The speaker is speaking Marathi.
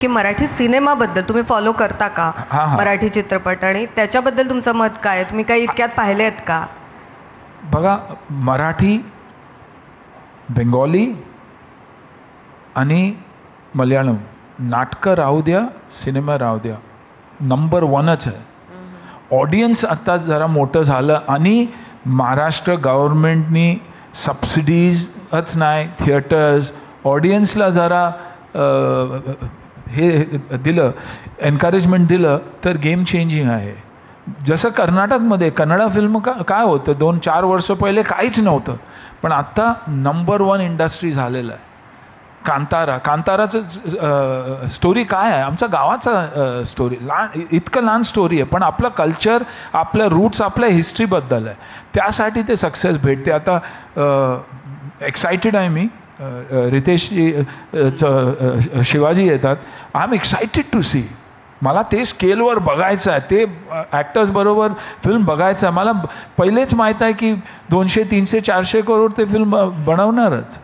की मराठी सिनेमाबद्दल तुम्ही फॉलो करता का? हा, हा. मराठी चित्रपट आणि त्याच्याबद्दल तुमचं मत काय आहे? तुम्ही काही इतक्यात पाहिले आहेत का? बघा मराठी बेंगॉली आणि मल्याळम नाटकं राहू द्या सिनेमा राहू द्या. नंबर वनच आहे. ऑडियन्स आता जरा मोठं झालं आणि महाराष्ट्र गव्हर्नमेंटनी सबसिडीजच नाही थिएटर्स ऑडियन्सला जरा अ, हे दिलं एनकरेजमेंट दिलं तर गेम चेंजिंग आहे. जसं कर्नाटकमध्ये कन्नडा फिल्म का काय होतं दोन चार वर्ष पहिले काहीच नव्हतं. पण आत्ता नंबर वन इंडस्ट्री झालेलं आहे. कांतारा कांताराचं स्टोरी काय आहे? आमचा गावाचा स्टोरी लहान इतकं लहान स्टोरी आहे पण आपलं कल्चर आपल्या रूट्स आपल्या हिस्ट्रीबद्दल आहे. त्यासाठी ते सक्सेस भेटते. आता एक्सायटेड आहे मी. रितेशजी च, शिवाजी येतात. I am excited to see मला ते स्केलवर बघायचं आहे. ते ॲक्टर्सबरोबर फिल्म बघायचं आहे. मला पहिलेच माहीत आहे की दोनशे तीनशे चारशे करोड ते फिल्म बनवणारच.